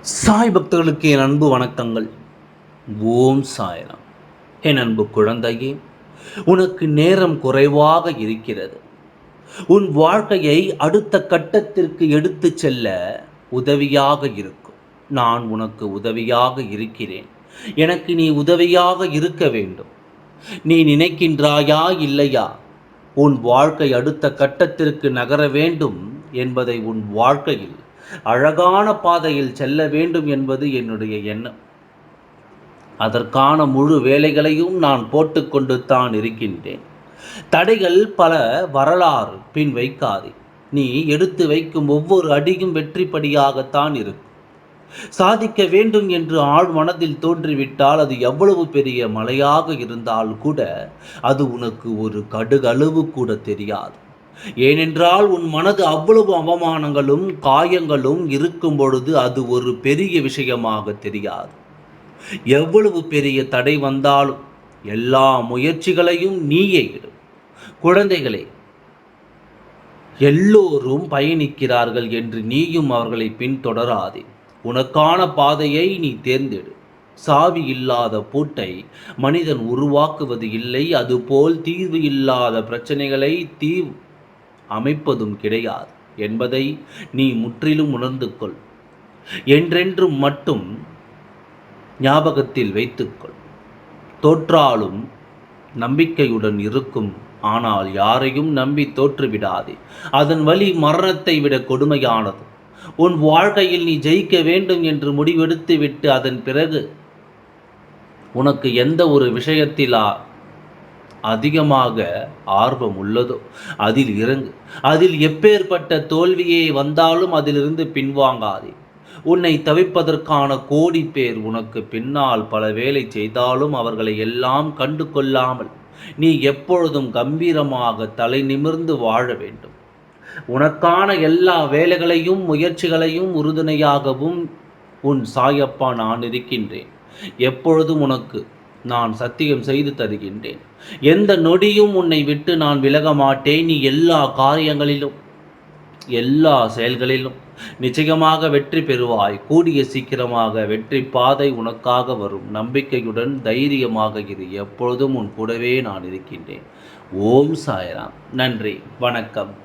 சாய் பக்தர்களுக்கு என் அன்பு வணக்கங்கள். ஓம் சாயராம். என் அன்பு குழந்தையே உனக்கு நேரம் குறைவாக இருக்கிறது. உன் வாழ்க்கையை அடுத்த கட்டத்திற்கு எடுத்துச் செல்ல உதவியாக இருக்கும். நான் உனக்கு உதவியாக இருக்கிறேன். எனக்கு நீ உதவியாக இருக்க வேண்டும். நீ நினைக்கின்றாயா இல்லையா? உன் வாழ்க்கை அடுத்த கட்டத்திற்கு நகர வேண்டும் என்பதை உன் வாழ்க்கையில் அழகான பாதையில் செல்ல வேண்டும் என்பது என்னுடைய எண்ணம். அதற்கான முழு வேலைகளையும் நான் போட்டுக்கொண்டு தான் இருக்கின்றேன். தடைகள் பல வரலாறு பின் வைக்காதே. நீ எடுத்து வைக்கும் ஒவ்வொரு அடியும் வெற்றிப்படியாகத்தான் இருக்கும். சாதிக்க வேண்டும் என்று ஆழ் மனதில் தோன்றிவிட்டால் அது எவ்வளவு பெரிய மலையாக இருந்தால் கூட அது உனக்கு ஒரு கடுகளவு கூட தெரியாது. ஏனென்றால் உன் மனது அவ்வளவு அவமானங்களும் காயங்களும் இருக்கும் பொழுது அது ஒரு பெரிய விஷயமாக தெரியாது. எவ்வளவு பெரிய தடை வந்தாலும் எல்லா முயற்சிகளையும் நீயே இடு. குழந்தைகளே எல்லோரும் பயணிக்கிறார்கள் என்று நீயும் அவர்களை பின்தொடராதே. உனக்கான பாதையை நீ தேர்ந்தெடு. சாவி இல்லாத பூட்டை மனிதன் உருவாக்குவது இல்லை அதுபோல் தீர்வு இல்லாத பிரச்சனைகளை தீர்வு அமைப்பதும் கிடையாது என்பதை நீ முற்றிலும் உணர்ந்து கொள் என்றென்றும் மட்டும் ஞாபகத்தில் வைத்துக்கொள். தோற்றாலும் நம்பிக்கையுடன் இருக்கும் ஆனால் யாரையும் நம்பி தோற்றுவிடாதே. அதன் வழி மரணத்தை விட கொடுமையானது. உன் வாழ்க்கையில் நீ ஜெயிக்க வேண்டும் என்று முடிவெடுத்து விட்டு அதன் பிறகு உனக்கு எந்த ஒரு விஷயத்திலா அதிகமாக ஆர்வம் உள்ளதோ அதில் இறங்கு. அதில் எப்பேற்பட்ட தோல்வியே வந்தாலும் அதிலிருந்து பின்வாங்காதே. உன்னை தவிப்பதற்கான கோடி பேர் உனக்கு பின்னால் பல வேலை செய்தாலும் அவர்களை எல்லாம் கண்டு கொள்ளாமல் நீ எப்பொழுதும் கம்பீரமாக தலை நிமிர்ந்து வாழ வேண்டும். உனக்கான எல்லா வேலைகளையும் முயற்சிகளையும் உறுதுணையாகவும் உன் சாயப்பா நான் இருக்கின்றேன். எப்பொழுதும் உனக்கு நான் சத்தியம் செய்து தருகின்றேன். எந்த நொடியும் உன்னை விட்டு நான் விலக மாட்டேன். நீ எல்லா காரியங்களிலும் எல்லா செயல்களிலும் நிச்சயமாக வெற்றி பெறுவாய். கூடிய சீக்கிரமாக வெற்றி பாதை உனக்காக வரும். நம்பிக்கையுடன் தைரியமாக இரு. எப்பொழுதும் உன் கூடவே நான் இருக்கின்றேன். ஓம் சாய்ராம். நன்றி. வணக்கம்.